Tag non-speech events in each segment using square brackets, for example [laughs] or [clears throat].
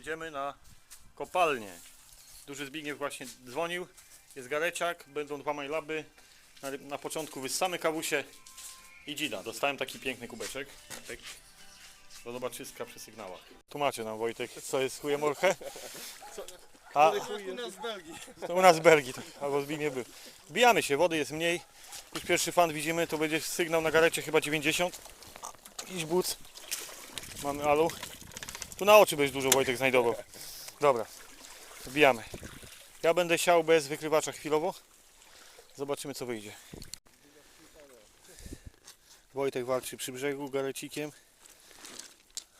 jedziemy na kopalnię. Duży Zbigniew właśnie dzwonił, jest gareciak, będą dwa majlaby. Na, na początku wyssamy kawusie i dzida. Dostałem taki piękny kubeczek. Tak. Do zobaczyska przy sygnałach. Tłumaczy nam Wojtek, co jest chuje morche. A, U nas Belgii. to u nas w Belgii, to, albo Zbigniew był. Wbijamy się, wody jest mniej. Już pierwszy fan widzimy, to będzie sygnał na garecie chyba 90. Jakiś but. Mamy alu. Tu na oczy będziesz dużo Wojtek znajdował. Dobra, wbijamy. Ja będę siał bez wykrywacza chwilowo. Zobaczymy co wyjdzie. Wojtek walczy przy brzegu garecikiem.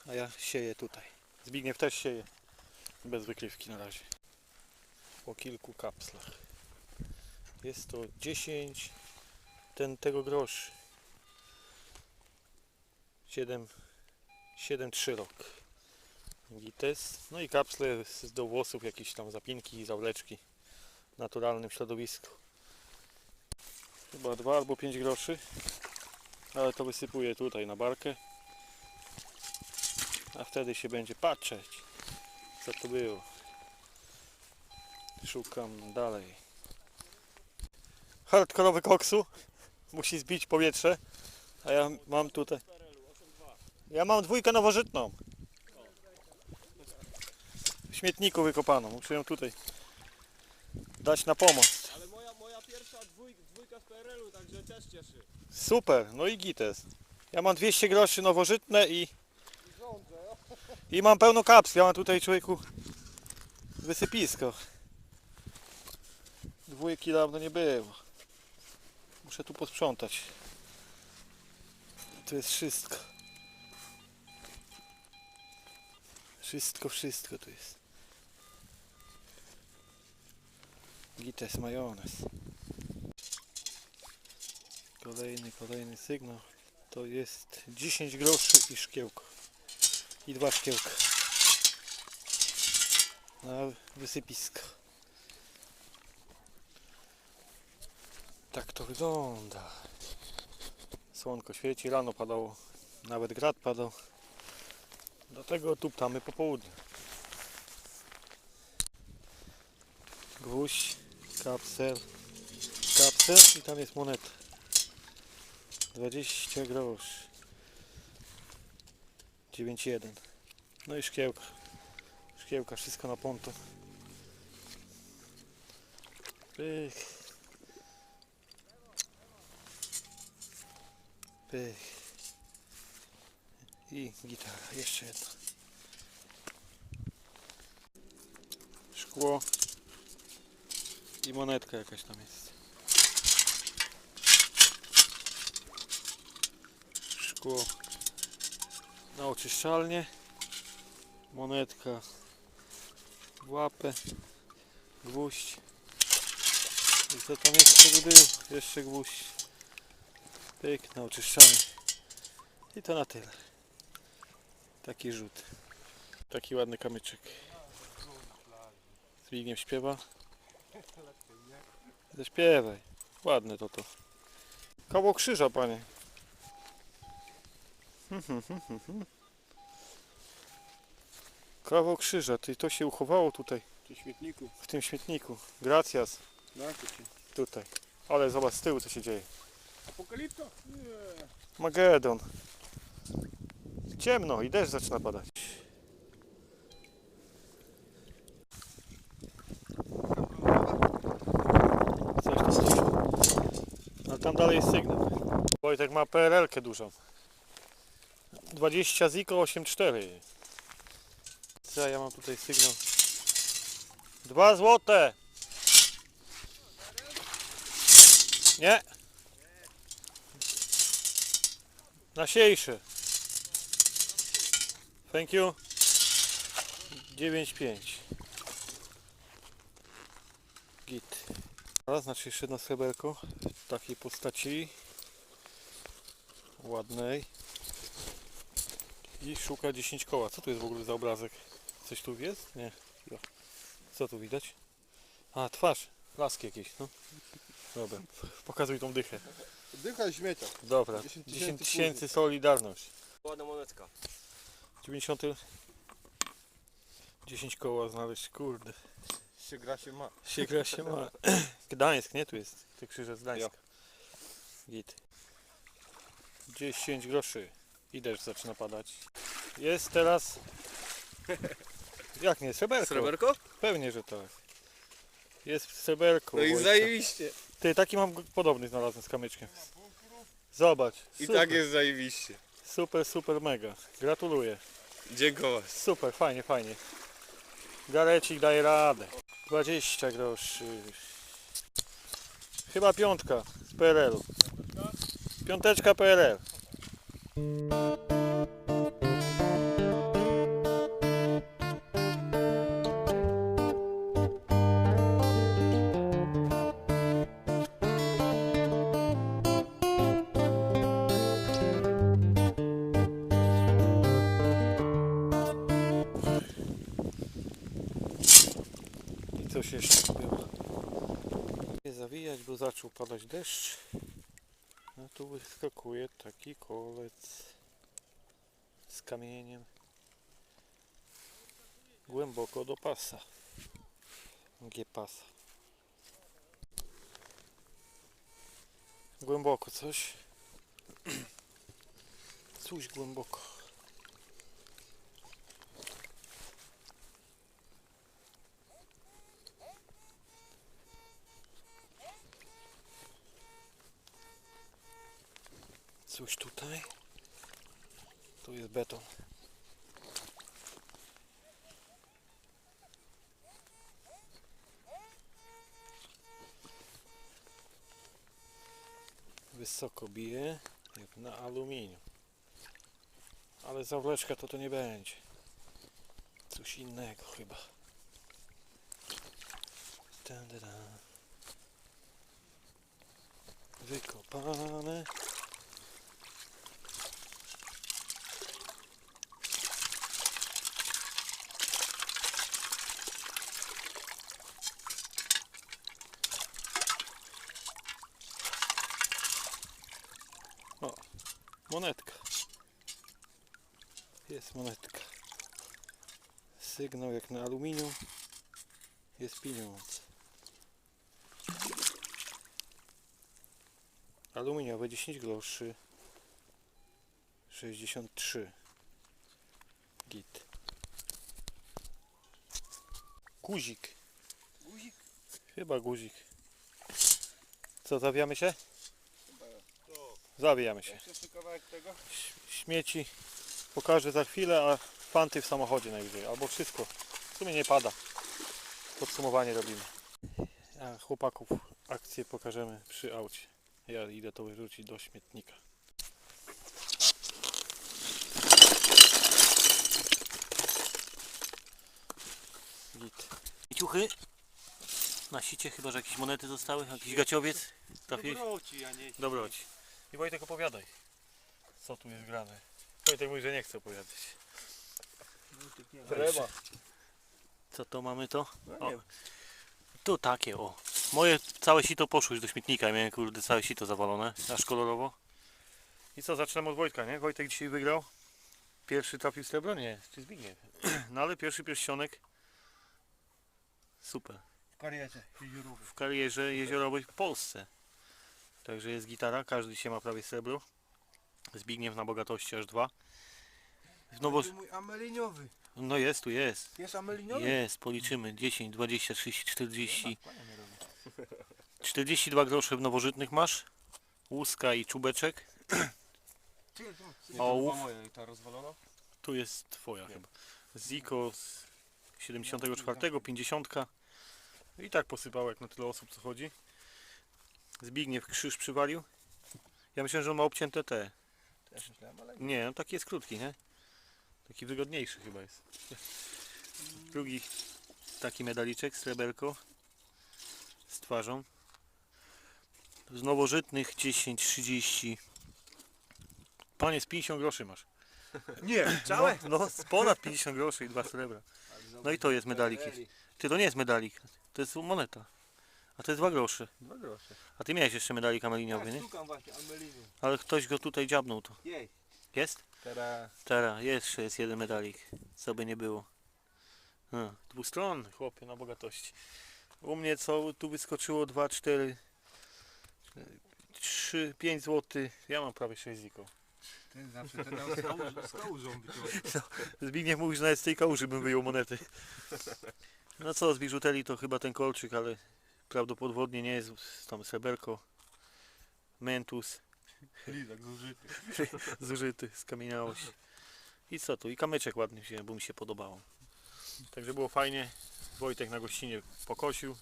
A ja sieję tutaj. Zbigniew też sieje. Bez wykrywki na razie. Po kilku kapslach. Jest to 10 ten, tego groszy. 7 7,3 rok. Gites. No i kapsle do włosów, jakieś tam zapinki i zawleczki w naturalnym środowisku. Chyba 2 albo 5 groszy. Ale to wysypuję tutaj na barkę. A wtedy się będzie patrzeć, co to było. Szukam dalej. Hardkorowy koksu. Musi zbić powietrze. A ja mam tutaj. Ja mam dwójkę nowożytną. Śmietniku wykopaną. Muszę ją tutaj dać na pomoc. Ale moja, moja pierwsza dwój, dwójka z PRL-u, także też cieszy. Super, no i gites. Ja mam 200 groszy nowożytne i, i mam pełno kaps. Ja mam tutaj człowieku wysypisko. Dwójki dawno nie było. Muszę tu posprzątać. To jest wszystko. Wszystko, wszystko tu jest. Gites majonez. Kolejny, kolejny sygnał. To jest 10 groszy i szkiełko. I dwa szkiełka. Na wysypisko. Tak to wygląda. Słonko świeci, rano padało, nawet grad padał. Dlatego tuptamy po południu. Gwóźdź, kapsel, kapsel i tam jest moneta. 20 groszy. 9,1. No i szkiełka. Szkiełka, wszystko na ponto. Pych. Pych. I gitara, jeszcze jedna. Szkło. I monetka jakaś tam jest. szkło. Na oczyszczalnię. Monetka. W łapę. Gwóźdź. I co tam jeszcze by było? jeszcze gwóźdź. Pyk na oczyszczalnię. I to na tyle. Taki rzut. Taki ładny kamyczek. Zbigniew śpiewa zaśpiewaj ładne to to koło krzyża panie Kawał krzyża, ty to się uchowało tutaj, Przy śmietniku. w tym śmietniku. Gracias, ci. tutaj. Ale zobacz z tyłu co się dzieje. Apokalipta? Nie. Magedon. Ciemno i deszcz zaczyna padać. Coś tu słyszę. Ale tam dalej sygnał. Wojtek ma PRL-kę dużą. 20 Ziko 8.4. Co ja mam tutaj sygnał? Dwa złote! Nie. Nasiejszy. Thank you. 9,5. Git. Teraz znaczy jeszcze jedno sreberko w takiej postaci ładnej i szuka 10 koła. Co tu jest w ogóle za obrazek? Coś tu jest? Nie. Co tu widać? A, twarz. Laski jakieś, no. Dobra, pokazuj tą dychę. Dycha i śmiecia. Dobra, 10 10 tysięcy tysięcy Solidarność. Ładna monetka. 90. 10 koła znaleźć, kurde. Się gra się ma. Się gra się ma. [laughs] Gdańsk, nie? Tu jest. Ty krzyżec z Gdańska. Git. 10 groszy. I deszcz zaczyna padać. Jest teraz... Jak nie? Sreberko. Sreberko? Pewnie, że tak. Jest sreberko. No i Wojtka. zajebiście. Ty, taki mam podobny znalazłem z kamyczkiem. Zobacz. I super, tak jest zajebiście. Super, super, mega. Gratuluję. Dziękować. Super, fajnie, fajnie. Garecik daje radę. 20 groszy. Chyba piątka z PRL-u. Piąteczka PRL. Bo zaczął padać deszcz. No tu wyskakuje taki kolec z kamieniem głęboko do pasa. G pasa. Głęboko coś. [clears throat] Coś głęboko. Coś tutaj. Tu jest beton. Wysoko bije, jak na aluminium. Ale zawleczka to to nie będzie. Coś innego chyba. Wykopane. Monetka. Jest monetka. Sygnał jak na aluminium. Jest pieniądz. Aluminiowe 10 groszy. 63. Git. Guzik. Guzik? Chyba guzik. Co, zawijamy się? Zawijamy się. Śmieci pokażę za chwilę, a fanty w samochodzie najwyżej, albo wszystko. W sumie nie pada. Podsumowanie robimy. A chłopaków akcję pokażemy przy aucie. Ja idę to wyrzucić do śmietnika. Git. Ciuchy. Na sicie chyba, że jakieś monety zostały, jakiś gaciowiec. Dobroci, a nie... Dobroć. I Wojtek opowiadaj. Co tu jest grane? Wojtek mówi, że nie chce opowiadać. Treba. Co to mamy to? No O. Tu takie o. Moje całe sito poszło już do śmietnika. Miałem kurde całe sito zawalone, aż kolorowo. I co, zaczynamy od Wojtka, nie? Wojtek dzisiaj wygrał. Pierwszy trafił srebro? Nie, czy Zbigniew. [clears throat] No ale pierwszy pierścionek. Super. W karierze jeziorowej. W karierze jeziorowej w Polsce. Także jest gitara, każdy dzisiaj ma prawie srebro. Zbigniew na bogatości aż dwa. No bo, mój ameliniowy. no jest, tu jest. Jest ameliniowy? Jest, policzymy. 10, 20, 30, 40. 42 grosze w nowożytnych masz. Łuska i czubeczek. [clears throat] O, Ołów. Tu jest twoja chyba. Ziko z 74, 50. I tak posypał jak na tyle osób co chodzi. Zbigniew krzyż przywalił. Ja myślę, że on ma obcięte te. Też myślałem, ale Nie, no taki jest krótki, nie? Taki wygodniejszy chyba jest. Drugi taki medaliczek, sreberko z twarzą. Z nowożytnych 10, 30. Panie, z 50 groszy masz. [laughs] Nie, No, no z ponad 50 groszy i dwa srebra. No i to jest medalik. Ty, to nie jest medalik, to jest moneta. A to jest 2 grosze. Dwa grosze. A ty miałeś jeszcze medalik ameliniowy, nie? Szukam właśnie amelinium. Ale ktoś go tutaj dziabnął to. Jej. Jest? Teraz Teraz jeszcze jest jeden medalik, co by nie było. A, dwustronny, chłopie, na bogatości. U mnie co tu wyskoczyło 2, 4, 3, 5 zł. Ja mam prawie 6 ziko. Ten zawsze ten tam z kałużą wyciąga. Zbigniew mówi, że nawet z tej kałuży bym wyjął monety. No co, z biżuterii to chyba ten kolczyk, ale prawdopodobnie nie jest. Tam sreberko, mentus, Lizak zużyty. [laughs] zużyty, skamieniałość. I co tu? I kamyczek ładny wziąłem, bo mi się podobało. Także było fajnie. Wojtek na gościnie pokosił.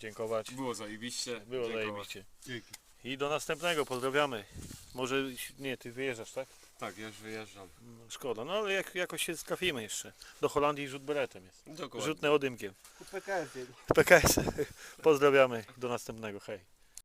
Dziękować. Było zajebiście. Było Dziękować. zajebiście. Dzięki. I do następnego, pozdrawiamy. Może, nie, ty wyjeżdżasz, tak? Tak, ja już wyjeżdżam. No, szkoda, no ale jak, jakoś się trafimy jeszcze. Do Holandii rzut beretem jest. Dokładnie. Rzutne odymkiem. PKS PKS. [laughs] Pozdrawiamy. Do następnego. Hej.